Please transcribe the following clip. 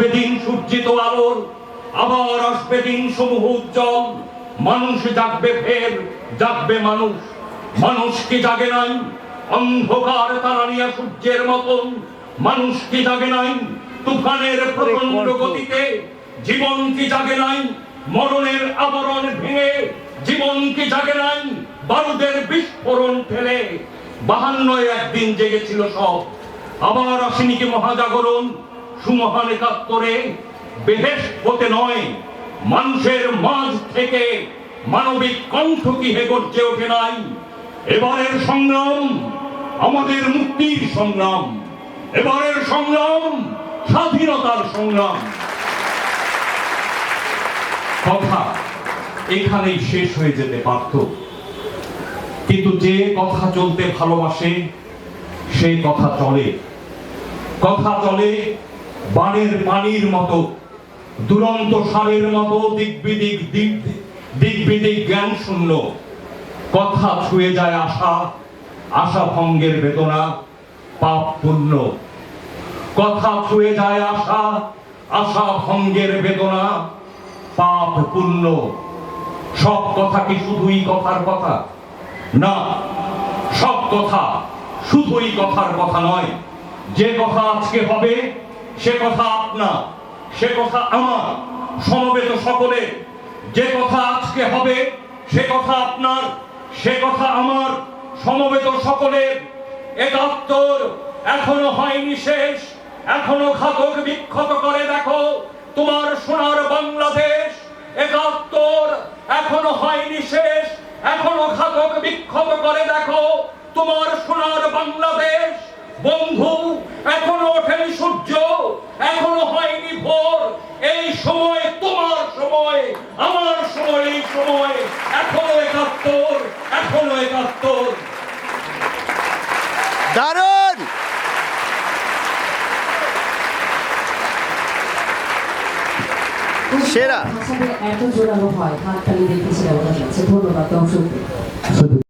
আসবে দিন সূর্যিত আলোর আবার আসবে দিন সমূহ উজ্জ্বল। মানুষ জাগবে ফের জাগবে মানুষ। মানুষ কি জাগে নাই? অন্ধকার তারানিয়া সূর্যের মতন। মানুষ কি জাগে নাই? তুফানের প্রচণ্ড গতিতে। জীবন কি জাগে নাই? মরণের আবরণ ভেঙে। জীবন কি জাগে নাই? বারুদের বিস্ফোরণ ঠেলে। বাহান্নয় একদিন জেগেছিল সব। আবার আসেনি কি মহাজাগরণ? সুমহান একাত্তরে বেহেস হতে নয়। মানুষের মাঝ থেকে মানবিক কণ্ঠ কি হে গর্জে ওঠে নাই? এবারের সংগ্রাম আমাদের মুক্তির সংগ্রাম। এবারের সংগ্রাম স্বাধীনতার সংগ্রাম। কথা এখানেই শেষ হয়ে যেতে পারত। কিন্তু যে কথা চলতে ভালোবাসে সেই কথা চলে। কথা চলে বানের পানির মতো, দুরন্ত সারের মতো দিকবিদিক দিক দিকবিদিক জ্ঞান শূন্য। কথা ছুঁয়ে যায় আশা আশা ভঙ্গের বেদনা, পাপ পুণ্য। কথা ছুঁয়ে যায় আশা আশা ভঙ্গের বেদনা, পাপ পুণ্য। সব কথা কি শুধুই কথার কথা? না, সব কথা শুধুই কথার কথা নয়। যে কথা আজকে হবে সে কথা আপনা সে কথা আমার, সমবেত সকলে যে কথা আজকে হবে, সে কথা আপনার, সে কথা আমার, সমবেত সকলের। একাত্তর এখনও হয়নি শেষ, এখনও ঘাতক বিক্ষত করে দেখো, তোমার সোনার বাংলাদেশ। একাত্তর এখনও হয়নি শেষ, এখনও ঘাতক বিক্ষত করে দেখো, তোমার সোনার বাংলাদেশ বন্ধু এখনও ওঠেনি সূর্য এখনও হয়নি ভোর এই সময় তোমার সময় আমার সময় এখনও একাত্তর এখনও একাত্তর দারুণ! সেরা। এত জোরালো হয় হাততালি দেখেছিলাম ধন্যবাদ দর্শকদের